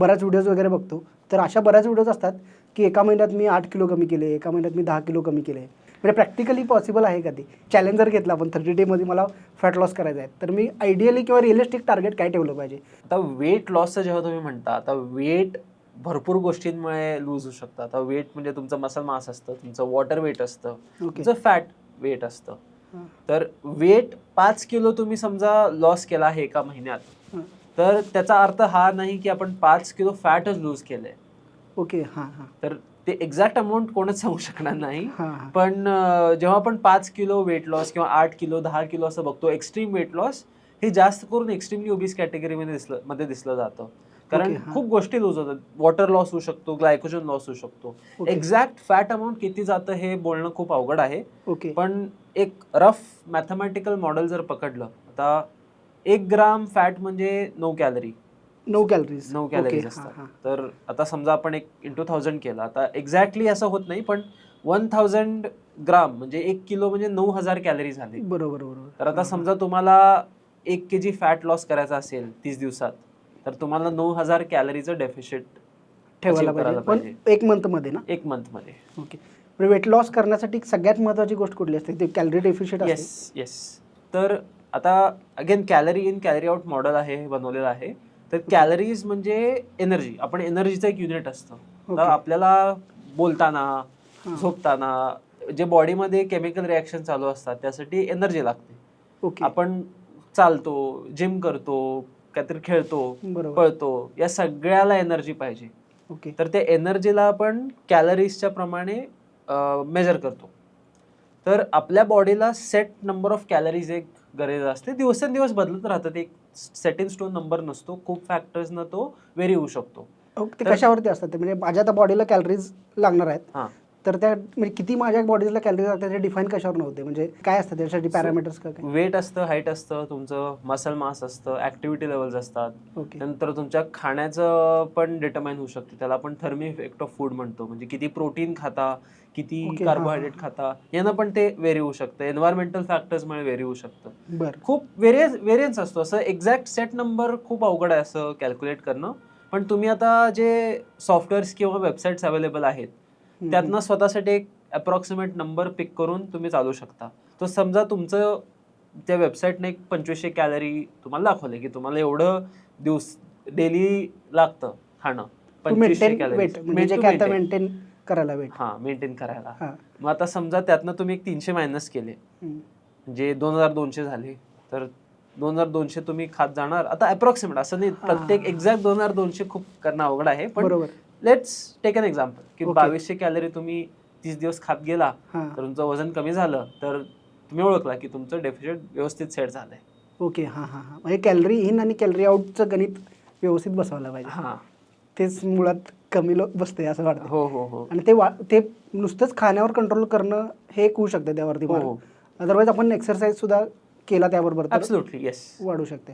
बऱ्याच व्हिडिओज वगैरे बघतो. तर अशा बऱ्याच व्हिडिओज असतात की एका महिन्यात मी आठ किलो कमी केले एका महिन्यात मी दहा किलो कमी केले. म्हणजे प्रॅक्टिकली पॉसिबल आहे का ते? चॅलेंजर घेतला आपण थर्टी डेमध्ये मला फॅट लॉस करायचा आहे. तर मी आयडियली किंवा रिअलिस्टिक टार्गेट काय ठेवलं पाहिजे? आता वेट लॉसचं जेव्हा तुम्ही म्हणता आता वेट भरपूर गोष्टींमुळे लूज होऊ शकतं. आता वेट म्हणजे तुमचं मसल मास असतं तुमचं वॉटर वेट असतं तुमचं फॅट वेट असतं. तर वेट पाच किलो तुम्ही समजा लॉस केला आहे एका महिन्यात. तर त्याचा अर्थ हा नाही की आपण पाच किलो फॅटच लूज केलंय. ओके हां हां. तर ते एक्झॅक्ट अमाऊंट कोणच सांगू शकणार नाही. हां पण अं, जेव्हा आपण पाच किलो वेट लॉस किंवा आठ किलो दहा किलो असं बघतो एक्स्ट्रीम वेट लॉस हे जास्त करून एक्स्ट्रीमली ओबीस कॅटेगरीमध्ये दिसलं मध्ये दिसलं जातं. कारण Okay, हा. खूप गोष्टी लूज होतात. वॉटर लॉस होऊ शकतो ग्लायकोजन लॉस होऊ शकतो. ओके. एक्झॅक्ट फॅट अमाऊंट किती जातं हे बोलणं खूप अवघड आहे. ओके. पण एक रफ मॅथमॅटिकल मॉडेल जर पकडलं आता एक ग्राम फॅट म्हणजे नऊ कॅलरी. नऊ कॅलरीज. नऊ कॅलरीज असतात. तर आता समजा आपण एक इंटू थाउजंड केला आता एक्झॅक्टली असं होत नाही पण वन थाउजंड ग्राम म्हणजे एक किलो म्हणजे नऊ हजार कॅलरी झाले. बरोबर बरोबर. तर आता समजा तुम्हाला एक के जी फॅट लॉस करायचा असेल तीस दिवसात तर तुम्हाला नऊ हजार कॅलरीचं डेफिशिट ठेवायला पाहिजे. पण एक मंथमध्ये ना? एक मंथमध्ये ओके. वेट लॉस करण्यासाठी सगळ्यात महत्त्वाची गोष्ट कुठली असते? ते कॅलरी डेफिशिट येस येस तर आता again calorie in calorie out model आहे हे बनवलेलं आहे. तर कॅलरीज म्हणजे एनर्जी आपण एनर्जीचं एक युनिट असतं. तर आपल्याला बोलताना. झोपताना जे बॉडीमध्ये केमिकल रिॲक्शन चालू असतात त्यासाठी एनर्जी लागते. ओके आपण चालतो जिम करतो काहीतरी खेळतो पळतो या सगळ्याला एनर्जी पाहिजे. ओके तर त्या एनर्जीला आपण कॅलरीजच्या प्रमाणे मेजर करतो. तर आपल्या बॉडीला सेट नंबर ऑफ कॅलरीज एक गरज असते. दिवसेंदिवस बदलत राहतात. एक सेट इन स्टोन नंबर नसतो. खूप फॅक्टर्सनं तो व्हेरी होऊ शकतो. ते तर- कशावरती असतात? ते म्हणजे माझ्या आता बॉडीला कॅलरीज लागणार आहेत. हां. तर त्या म्हणजे किती माझ्या बॉडीला कॅलरीज लागतात ते डिफाईन कशावर नव्हते. म्हणजे काय असतं त्यासाठी पॅरामीटर्स का काय? वेट असतं हाईट असतं तुमचं मसल मास असतं ऍक्टिव्हिटी लेवल्स असतात. ओके नंतर तुमच्या खाण्याचं पण डिटर्माइन होऊ शकते. त्याला आपण थर्मी इफेक्ट ऑफ फूड म्हणतो. म्हणजे किती प्रोटीन खाता किती Okay, कार्बोहायड्रेट हां, खाता यानं पण ते व्हेरी होऊ शकतं. एन्व्हायरमेंटल फॅक्टर्समुळे व्हेरी होऊ शकतं. बरं. खूप व्हेरियन्स व्हेरियन्स असतो. असं एक्झॅक्ट सेट नंबर खूप अवघड आहे असं कॅल्क्युलेट करणं. पण तुम्ही आता जे सॉफ्टवेअर्स किंवा वेबसाईट्स अवेलेबल आहेत त्यातनं स्वतःसाठी एक अप्रॉक्सिमेट नंबर पिक करून तुम्ही चालू शकता. तो समजा तुमचं त्या वेबसाईटने एक पंचवीसशे कॅलरी तुम्हाला दाखवले की तुम्हाला एवढं दिवस डेली लागतं खाणं. Weight म्हणजे जे मेंटेन करायला हा मेंटेन करायला. हां. मग आता समजा त्यातनं तुम्ही एक तीनशे मायनस केले. म्हणजे दोन हजार दोनशे झाले तर दोन हजार दोनशे तुम्ही खात जाणार. आता अप्रॉक्सिमेट असं नाही. प्रत्येक एक्झॅक्ट दोन हजार दोनशे खूप करणं अवघड आहे. पण लेट्स टेक अन एक्झाम्पल की. बावीसशे कॅलरी तुम्ही तीस दिवस खात गेला तर तुमचं वजन कमी झालं तर तुम्ही ओळखला की तुमचं डेफिशिट व्यवस्थित सेट झालंय. ओके हां हां हां. म्हणजे कॅलरी इन आणि कॅलरी आउटचं गणित व्यवस्थित बसवायला पाहिजे. हा. तेच मुळात कमी लो बसते असं वाटतं हो हो हो. आणि ते वा ते नुसतंच खाण्यावर कंट्रोल करणं हे एक होऊ शकतं त्यावरती हो हो. अदरवाईज आपण एक्सरसाइज सुद्धा केला त्याबरोबर येस वाढू शकते.